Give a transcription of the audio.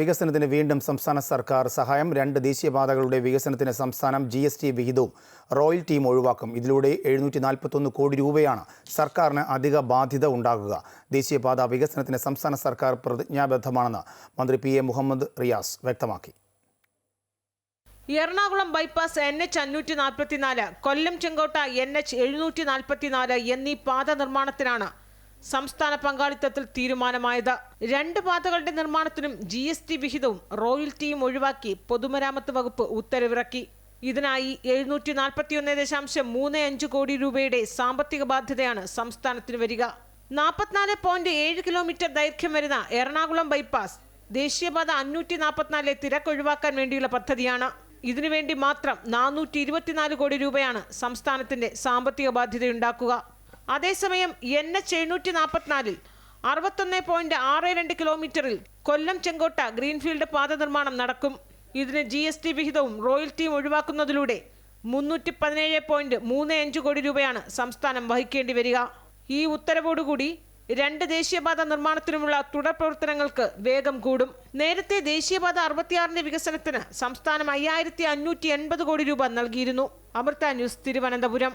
വികസനത്തിന് വീണ്ടും സംസ്ഥാന സർക്കാർ സഹായം. രണ്ട് ദേശീയപാതകളുടെ വികസനത്തിന് സംസ്ഥാനം ജി എസ് ടി വിഹിതവും. റോയൽറ്റിയും ഒഴിവാക്കും. ഇതിലൂടെ എഴുന്നൂറ്റി നാൽപ്പത്തൊന്ന് കോടി രൂപയാണ് സർക്കാരിന് അധിക ബാധ്യത ഉണ്ടാകുക. ദേശീയപാത വികസനത്തിന് സംസ്ഥാന സർക്കാർ പ്രതിജ്ഞാബദ്ധമാണെന്ന് മന്ത്രി പി എ മുഹമ്മദ് റിയാസ് വ്യക്തമാക്കി. എറണാകുളം ബൈപ്പാസ് എൻ എച്ച് അഞ്ഞൂറ്റി നാൽപ്പത്തിനാല് കൊല്ലം ചെങ്കോട്ട എൻ എച്ച് എഴുന്നൂറ്റി നാൽപ്പത്തിനാല് എന്നീ പാത നിർമ്മാണത്തിനാണ് സംസ്ഥാന പങ്കാളിത്തത്തിൽ തീരുമാനമായത്. രണ്ട് പാതകളുടെ നിർമ്മാണത്തിനും ജി എസ് ടി വിഹിതവും റോയൽറ്റിയും ഒഴിവാക്കി പൊതുമരാമത്ത് വകുപ്പ് ഉത്തരവിറക്കി. ഇതിനായി എഴുന്നൂറ്റി നാൽപ്പത്തിയൊന്ന് ദശാംശം മൂന്ന് അഞ്ച് കോടി രൂപയുടെ സാമ്പത്തിക ബാധ്യതയാണ് സംസ്ഥാനത്തിന് വരിക. നാൽപ്പത്തിനാല് പോയിന്റ് ഏഴ് കിലോമീറ്റർ ദൈർഘ്യം വരുന്ന എറണാകുളം ബൈപ്പാസ് ദേശീയപാത അഞ്ഞൂറ്റി നാൽപ്പത്തിനാലിലെ തിരക്കൊഴിവാക്കാൻ വേണ്ടിയുള്ള പദ്ധതിയാണ്. ഇതിനുവേണ്ടി മാത്രം നാനൂറ്റി ഇരുപത്തിനാല് കോടി രൂപയാണ് സംസ്ഥാനത്തിന്റെ സാമ്പത്തിക ബാധ്യതയുണ്ടാക്കുക. അതേസമയം എൻ എച്ച് എഴുന്നൂറ്റി നാൽപ്പത്തിനാലിൽ അറുപത്തൊന്ന് പോയിന്റ് ആറ് രണ്ട് കിലോമീറ്ററിൽ കൊല്ലം ചെങ്കോട്ട ഗ്രീൻഫീൽഡ് പാത നിർമ്മാണം നടക്കും. ഇതിന് ജി എസ് ടി വിഹിതവും റോയൽറ്റിയും ഒഴിവാക്കുന്നതിലൂടെ മുന്നൂറ്റി പതിനേഴ് പോയിന്റ് മൂന്ന് അഞ്ച് കോടി രൂപയാണ് സംസ്ഥാനം വഹിക്കേണ്ടി വരിക. ഈ ഉത്തരവോടുകൂടി രണ്ട് ദേശീയപാത നിർമ്മാണത്തിനുമുള്ള തുടർ പ്രവർത്തനങ്ങൾക്ക് വേഗം കൂടും. നേരത്തെ ദേശീയപാത അറുപത്തിയാറിന്റെ വികസനത്തിന് സംസ്ഥാനം അയ്യായിരത്തി അഞ്ഞൂറ്റി എൺപത് കോടി രൂപ നൽകിയിരുന്നു. അമൃത ന്യൂസ് തിരുവനന്തപുരം.